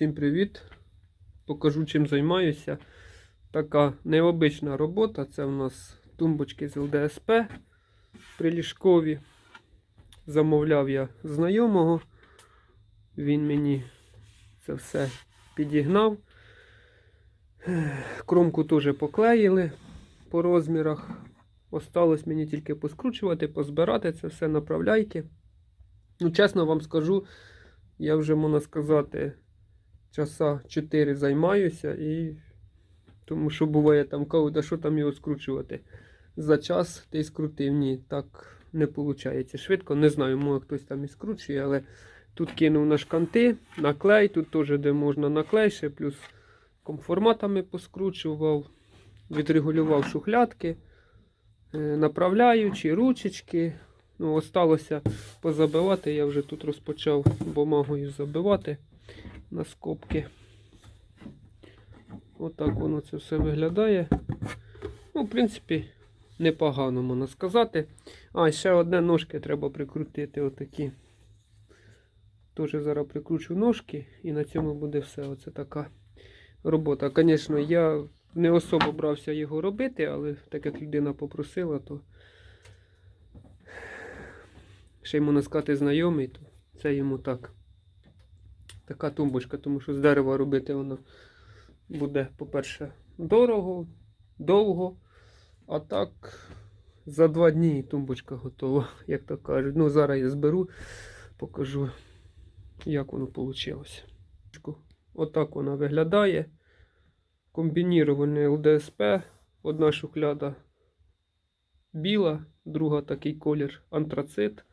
Всім привіт! Покажу, чим займаюся. Така необична робота. Це у нас тумбочки з ЛДСП приліжкові. Замовляв я знайомого. Він мені це все підігнав. Кромку теж поклеїли по розмірах. Осталось мені тільки поскручувати, позбирати це все направляйки. Ну, чесно вам скажу, я вже можна сказати, часа 4 займаюся і тому що буває там кажуть, а що там його скручувати? За час ти скрутив. Ні, так не виходить. Швидко, не знаю, може хтось там і скручує, але тут кинув на шканти, на клей, тут теж де можна на клей, ще плюс комформатами поскручував, відрегулював шухлядки, е, направляючі, ручечки. Ну, осталося позабивати. Я вже тут розпочав бумагою забивати на скобки. Отак воно це все виглядає. Ну, в принципі, непогано можна сказати. А, ще одне ножки треба прикрутити. Отакі. Теж зараз прикручу ножки і на цьому буде все. Оце така робота. Звісно, я не особо брався його робити, але так як людина попросила, то ще й можна сказати знайомий, то це йому так. Така тумбочка, тому що з дерева робити воно буде, по-перше, дорого, довго. А так, за два дні тумбочка готова, як то кажуть. Ну, зараз я зберу, покажу, як воно вийшло. Отак вона виглядає. Комбініроване ЛДСП. Одна шухляда біла, друга такий колір антрацит.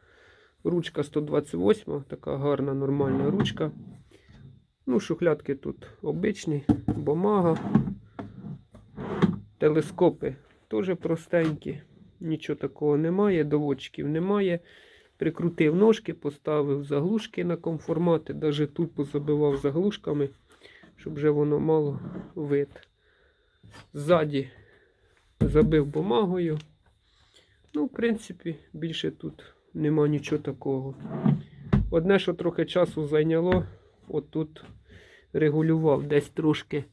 Ручка 128, така гарна нормальна ручка. Ну, шухлядки тут обичні, бумага. Телескопи теж простенькі, нічого такого немає, доводчиків немає. Прикрутив ножки, поставив заглушки на конформати, навіть тут позабивав заглушками, щоб вже воно мало вид. Ззаді забив бумагою. Ну, в принципі, більше тут нема нічого такого. Одне, що трохи часу зайняло, отут регулював десь трошки,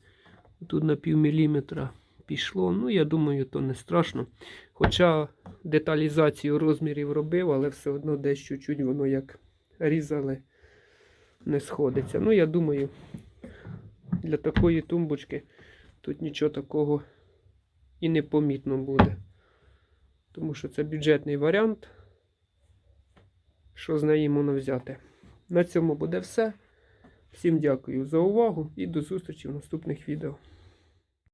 тут на пів міліметра пішло. Ну, я думаю, то не страшно. Хоча деталізацію розмірів робив, але все одно десь чуть-чуть воно як різали, не сходиться. Ну, я думаю, для такої тумбочки тут нічого такого і не помітно буде. Тому що це бюджетний варіант. Що з неї можна взяти? На цьому буде все. Всім дякую за увагу і до зустрічі в наступних відео.